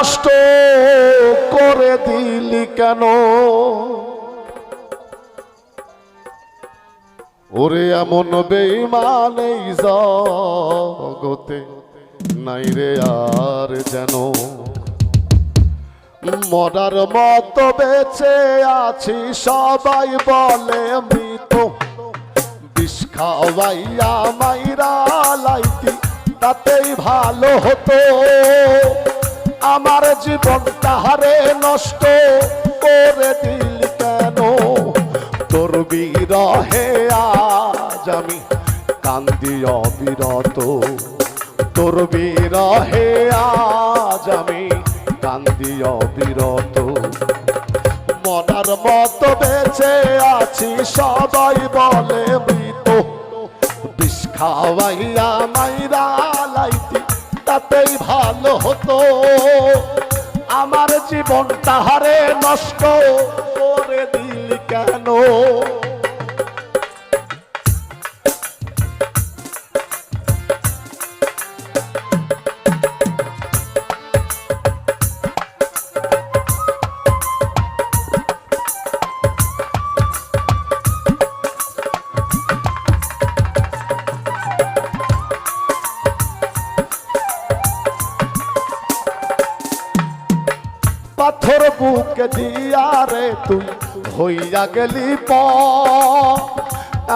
নষ্ট করে দিলি কেন? ওরে এমন বেইমান এই জগতে নাই রে আর যেন। মরার মতো বেঁচে আছি, সবাই বলে মৃত। বিষ খাওয়াইয়া মাইরা লাইতি, তাতেই ভালো হতো। আমার জীবন তাহারে নষ্ট করে দিল কেন? তোর বিরহে আজ আমি কান্দি অবিরত। তোর বিরহে আজ আমি কান্দি অবিরত। নষ্ট করে দিল কেন? বুকে দিয়া রে তুই, হইয়া গেলি প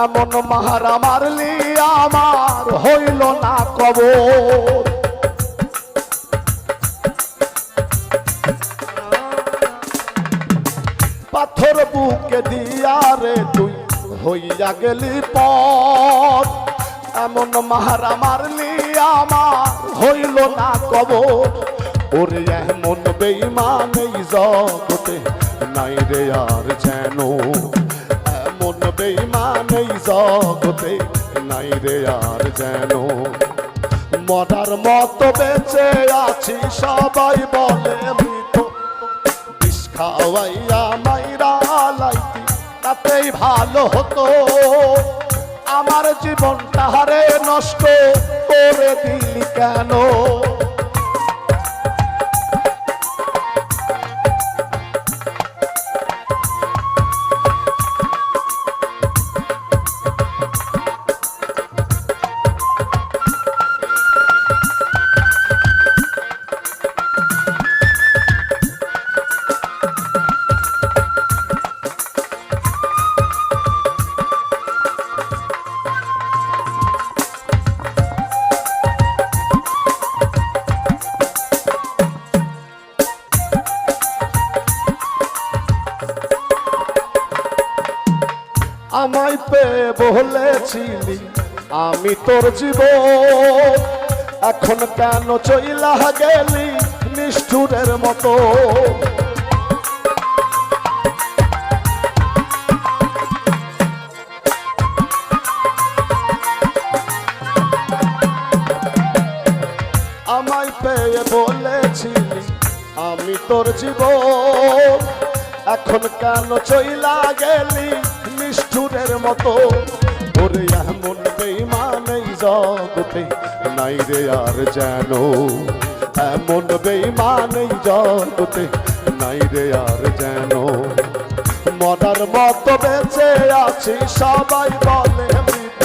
এমন মাহারা মারলি আমার, হইল না কবর। পাথর বুকে দিয়া রে তুই, হইয়া গেলি পথ। এমন মাহারা মারলি আমার, হইল না কবর। ওরে এমন বেইমান এই জগতে নাই রে আর যেন। এমন বেইমান এই জগতে নাই রে আর যেন। মরার মতো বেঁচে আছি, সবাই বলে মৃত। বিষ খাওয়াইয়া মাইরা লাইতি, তাতেই ভালো হতো। আমার জীবন তাহারে নষ্ট করে দিলি কেন? আমায় পেয়ে বলেছিলি, আমি তোর জীবন। এখন কেন চইলা গেলি নিষ্ঠুরের মতো? আমায় পেয়ে বলেছিলি, আমি তোর জীবন। এখন কেন চইলা গেলি নিষ্ঠুরের মতো। ওরে এমন বেইমান এই জগতে নাই রে আর যেন। এমন বেইমান এই জগতে নাই রে আর যেন। মরার মতো বেঁচে আছি, সবাই বলে মৃত।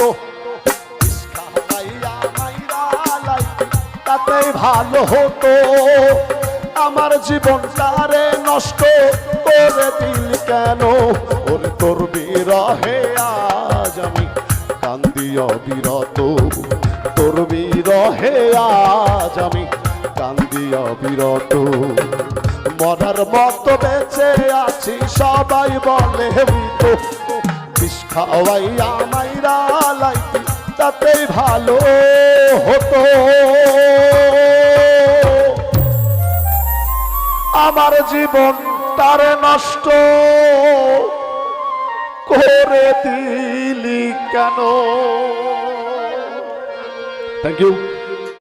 তাতেই ভালো হতো। আমার জীবনটারে নষ্ট করে দিল কেন? ওরে তোর বিরহে আজ আমি কান্দি অবিরত। তোর বিরহে আজ আমি কান্দি অবিরত। মরার মতো বেঁচে আছি, সবাই বলে খাওয়াইয়া মাইরা লাইতি তাতেই ভালো হতো। আমার জীবন তার নষ্ট করে দিলি কেন? Thank you